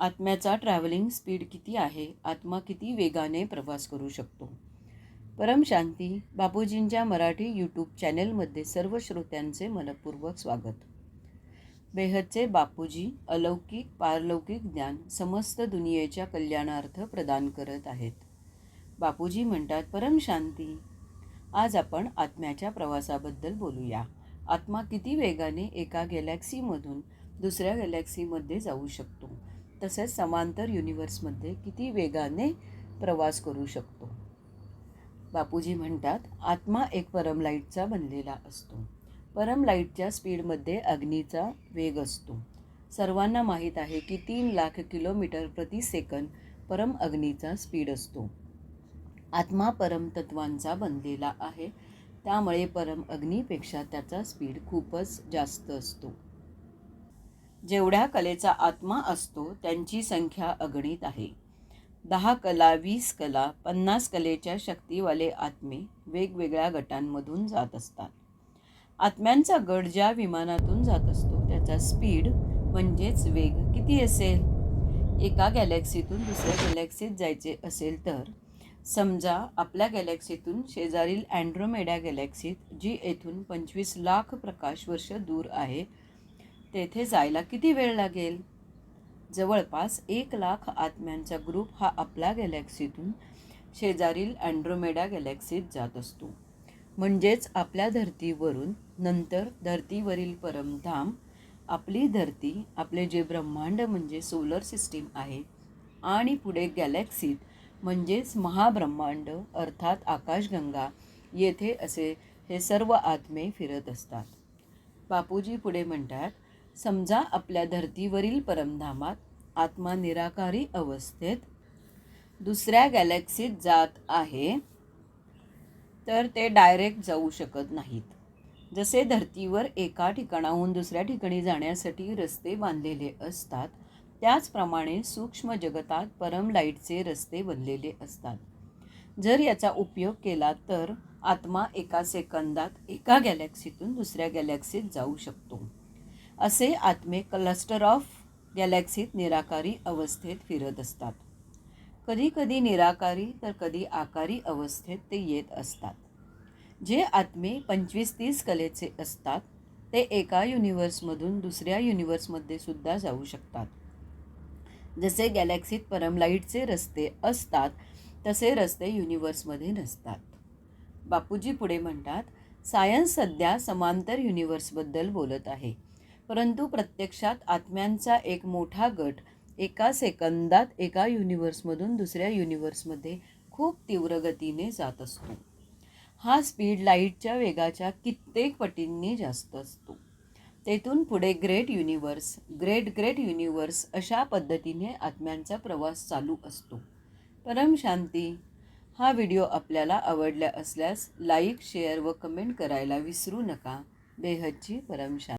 आत्म्याचा travelling speed किती आहे? आत्मा किती वेगाने प्रवास करू शकतो? परमशांती बापूजींच्या मराठी यूट्यूब चॅनेलमध्ये सर्व श्रोत्यांचे मनपूर्वक स्वागत. बेहदचे बापूजी अलौकिक पारलौकिक ज्ञान समस्त दुनियेच्या कल्याणार्थ प्रदान करत आहेत. बापूजी म्हणतात परमशांती आज आपण आत्म्याच्या प्रवासाबद्दल बोलूया. आत्मा किती वेगाने एका गॅलॅक्सीमधून दुसऱ्या गॅलॅक्सीमध्ये जाऊ शकतो? तसेच समांतर युनिवर्समध्ये किती वेगाने प्रवास करू शकतो? बापूजी म्हणतात आत्मा एक परमलाईटचा बनलेला असतो. परमलाईटच्या स्पीडमध्ये अग्नीचा वेग असतो. सर्वांना माहीत आहे की तीन लाख किलोमीटर प्रति सेकंद परम अग्नीचा स्पीड असतो. आत्मा परमतत्वांचा बनलेला आहे. त्यामुळे परम अग्नीपेक्षा त्याचा स्पीड खूपच जास्त असतो. जेवढ्या कलेचा आत्मा असतो त्यांची संख्या अगणित आहे. दहा कला वीस कला पन्नास कलेच्या शक्तीवाले आत्मे वेगवेगळ्या गटांमधून जात असतात. आत्म्यांचा गट ज्या विमानातून जात असतो त्याचा स्पीड म्हणजेच वेग किती असेल? एका गॅलेक्सीतून दुसऱ्या गॅलेक्सीत जायचे असेल तर समजा आपल्या गॅलेक्सीतून शेजारील अँड्रोमेडा गॅलेक्सीत जी येथून पंचवीस लाख प्रकाश वर्ष दूर आहे तेथे जायला किती वेळ लागेल? जवळपास एक लाख आत्म्यांचा ग्रुप हा आपल्या गॅलेक्सीतून शेजारील अँड्रोमेडा गॅलेक्सीत जात असतो. म्हणजेच आपल्या धर्तीवरून नंतर धर्तीवरील परमधाम आपली धरती आपले जे ब्रह्मांड म्हणजे सोलर सिस्टीम आहे आणि पुढे गॅलेक्सीत म्हणजेच महाब्रह्मांड अर्थात आकाशगंगा येथे असे हे सर्व आत्मे फिरत असतात. बापूजी पुढे म्हणतात समजा आपल्या धर्तीवरील परमधामात आत्मा निराकारी अवस्थेत दुसऱ्या गॅलेक्सीत जात आहे तर ते डायरेक्ट जाऊ शकत नाहीत. जसे धर्तीवर एका ठिकाणाहून दुसऱ्या ठिकाणी जाण्यासाठी रस्ते बांधलेले असतात त्याचप्रमाणे सूक्ष्म जगतात परम लाईटचे रस्ते बनलेले असतात. जर याचा उपयोग केला तर आत्मा एका सेकंदात एका गॅलेक्सीतून दुसऱ्या गॅलेक्सीत जाऊ शकतो. असे आत्मे क्लस्टर ऑफ गॅलॅक्सीत निराकारी अवस्थेत फिरत असतात. कधी कधी निराकारी तर कधी आकारी अवस्थेत ते येत असतात. जे आत्मे पंचवीस तीस कलेचे असतात ते एका युनिव्हर्समधून दुसऱ्या युनिव्हर्समध्ये सुद्धा जाऊ शकतात. जसे गॅलेक्सीत परमलाईटचे रस्ते असतात तसे रस्ते युनिव्हर्समध्ये नसतात. बापूजी पुढे म्हणतात सायन्स सध्या समांतर युनिव्हर्सबद्दल बोलत आहे. परंतु प्रत्यक्षात आत्म्यांचा एक मोठा गट एका सेकंदात एका युनिव्हर्समधून दुसऱ्या युनिवर्समध्ये खूप तीव्र गतीने जात असतो. हा स्पीड लाईटच्या वेगाच्या कित्येक पटींनी जास्त असतो. तेथून पुढे great universe great great universe अशा पद्धतीने आत्म्यांचा प्रवास चालू असतो. परमशांती हा व्हिडिओ आपल्याला आवडला असल्यास लाईक शेअर व कमेंट करायला विसरू नका. बेहदची परमशांती